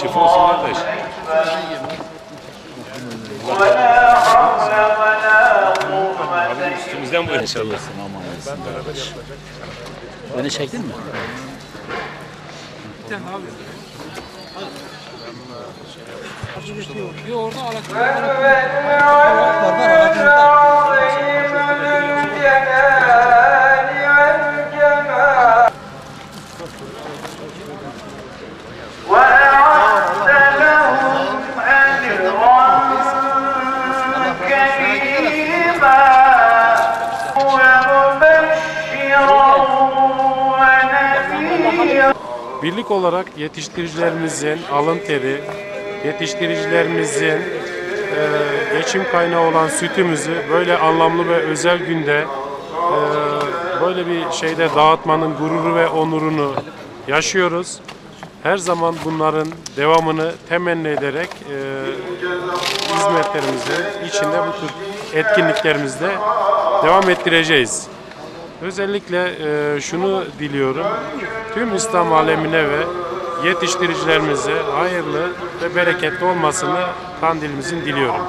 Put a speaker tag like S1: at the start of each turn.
S1: Şifa olsun kardeş. Abi üstümüzden bu inşallah.
S2: Beni çektin mi?
S3: وأعد لهم أجرا كريما ومبشرا ونذيرا
S4: Birlik olarak yetiştiricilerimizin alın teri, yetiştiricilerimizin e, geçim kaynağı olan sütümüzü böyle anlamlı ve özel günde e, böyle bir şeyde dağıtmanın gururu ve onurunu yaşıyoruz. Her zaman bunların devamını temenni ederek e, hizmetlerimizin içinde bu tür etkinliklerimizde devam ettireceğiz. Özellikle e, şunu diliyorum. Tüm İslam alemine ve yetiştiricilerimize hayırlı ve bereketli olmasını kandilimizin diliyorum.